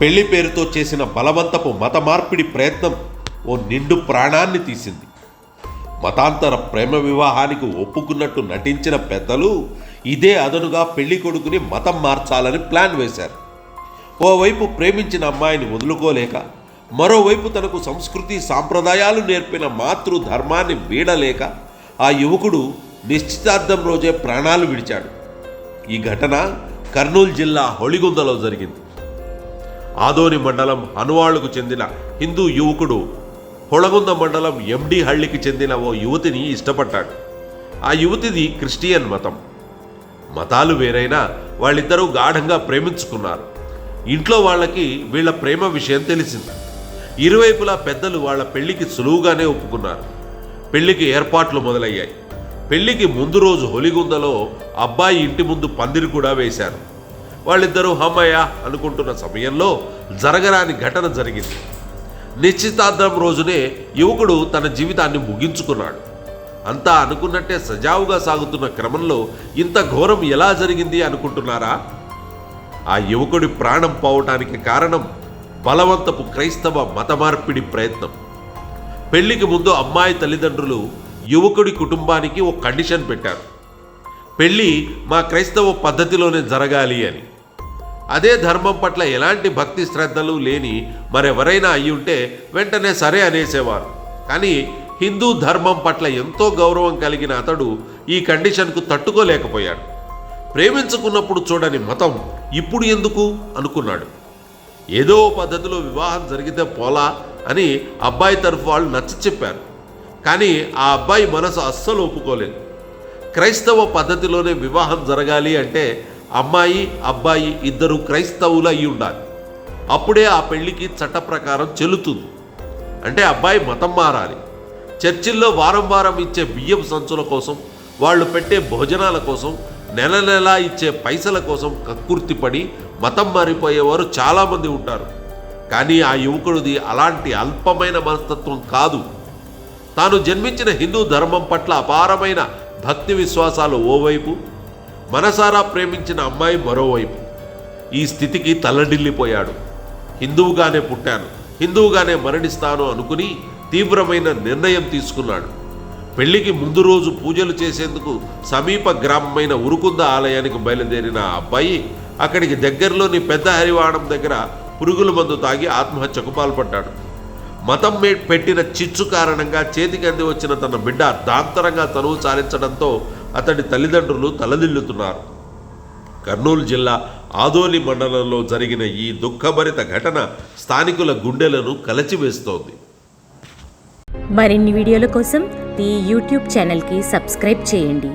పెళ్ళి పేరుతో చేసిన బలవంతపు మత మార్పిడి ప్రయత్నం ఓ నిండు ప్రాణాన్ని తీసింది. మతాంతర ప్రేమ వివాహానికి ఒప్పుకున్నట్టు నటించిన పెద్దలు ఇదే అదనుగా పెళ్ళి కొడుకుని మతం మార్చాలని ప్లాన్ వేశారు. ఓవైపు ప్రేమించిన అమ్మాయిని వదులుకోలేక మరోవైపు తనకు సంస్కృతి సాంప్రదాయాలు నేర్పిన మాతృ ధర్మాన్ని వీడలేక ఆ యువకుడు నిశ్చితార్థం రోజే ప్రాణాలు విడిచాడు. ఈ ఘటన కర్నూలు జిల్లా హొళిగుందలో జరిగింది. ఆదోని మండలం అనువాళ్ళకు చెందిన హిందూ యువకుడు. హొళగుంద మండలం ఎండి హళ్ళికి చెందిన ఓ యువతిని ఇష్టపడ్డాడు. ఆ యువతిది క్రిస్టియన్ మతం. మతాలు వేరైనా వాళ్ళిద్దరూ గాఢంగా ప్రేమించుకున్నారు. ఇంట్లో వాళ్ళకి వీళ్ళ ప్రేమ విషయం తెలిసింది. ఇరువైపులా పెద్దలు వాళ్ళ పెళ్ళికి సులువుగానే ఒప్పుకున్నారు. పెళ్ళికి ఏర్పాట్లు మొదలయ్యాయి. పెళ్ళికి ముందు రోజు హొలిగుందలో అబ్బాయి ఇంటి ముందు పందిరి కూడా వేశారు. వాళ్ళిద్దరూ హమ్మయ్య అనుకుంటున్న సమయంలో జరగరాని ఘటన జరిగింది. నిశ్చితార్థం రోజునే యువకుడు తన జీవితాన్ని ముగించుకున్నాడు. అంతా అనుకున్నట్టే సజావుగా సాగుతున్న క్రమంలో ఇంత ఘోరం ఎలా జరిగింది అనుకుంటున్నారా? ఆ యువకుడి ప్రాణం పోవటానికి కారణం బలవంతపు క్రైస్తవ మత మార్పిడి ప్రయత్నం. పెళ్ళికి ముందు అమ్మాయి తల్లిదండ్రులు యువకుడి కుటుంబానికి ఓ కండిషన్ పెట్టారు. పెళ్ళి మా క్రైస్తవ పద్ధతిలోనే జరగాలి అని. అదే ధర్మం పట్ల ఎలాంటి భక్తి శ్రద్ధలు లేని మరెవరైనా అయి ఉంటే వెంటనే సరే అనేసేవారు. కానీ హిందూ ధర్మం పట్ల ఎంతో గౌరవం కలిగిన అతడు ఈ కండిషన్కు తట్టుకోలేకపోయాడు. ప్రేమించుకున్నప్పుడు చూడని మతం ఇప్పుడు ఎందుకు? అనుకున్నాడు. ఏదో పద్ధతిలో వివాహం జరిగితే పోలా అని అబ్బాయి తరఫు వాళ్ళు నచ్చ చెప్పారు. కానీ ఆ అబ్బాయి మనసు అస్సలు ఒప్పుకోలేదు. క్రైస్తవ పద్ధతిలోనే వివాహం జరగాలి అంటే అమ్మాయి అబ్బాయి ఇద్దరు క్రైస్తవులు అయి ఉండాలి అప్పుడే ఆ పెళ్ళికి చట్ట ప్రకారం చెల్లుతుంది. అంటే అబ్బాయి మతం మారాలి. చర్చిల్లో వారం వారం ఇచ్చే బియ్యం సంచుల కోసం వాళ్ళు పెట్టే భోజనాల కోసం నెల నెలా ఇచ్చే పైసల కోసం కక్కుర్తిపడి మతం మారిపోయేవారు చాలామంది ఉంటారు. కానీ ఆ యువకుడిది అలాంటి అల్పమైన మనస్తత్వం కాదు. తాను జన్మించిన హిందూ ధర్మం పట్ల అపారమైన భక్తి విశ్వాసాలు ఓవైపు మనసారా ప్రేమించిన అమ్మాయి మరోవైపు. ఈ స్థితికి తల్లడిల్లిపోయాడు. హిందువుగానే పుట్టాను. హిందువుగానే మరణిస్తాను అనుకుని తీవ్రమైన నిర్ణయం తీసుకున్నాడు. పెళ్ళికి ముందు రోజు పూజలు చేసేందుకు సమీప గ్రామమైన ఉరుకుంద ఆలయానికి బయలుదేరిన ఆ అబ్బాయి అక్కడికి దగ్గరలోని పెద్ద హరివాణం దగ్గర పురుగుల మందు తాగి ఆత్మహత్యకు పాల్పడ్డాడు. మతం పెట్టిన చిచ్చు కారణంగా చేతికి అంది వచ్చిన తన బిడ్డ దాంతరంగా తనువు చాలించడంతో అతడి తల్లిదండ్రులు తలదిల్లుతున్నారు. కర్నూలు జిల్లా ఆదోలి మండలంలో జరిగిన ఈ దుఃఖభరిత ఘటన స్థానికుల గుండెలను కలచివేస్తోంది. మరిన్ని వీడియోల కోసం ఈ యూట్యూబ్ ఛానల్కి సబ్స్క్రైబ్ చేయండి.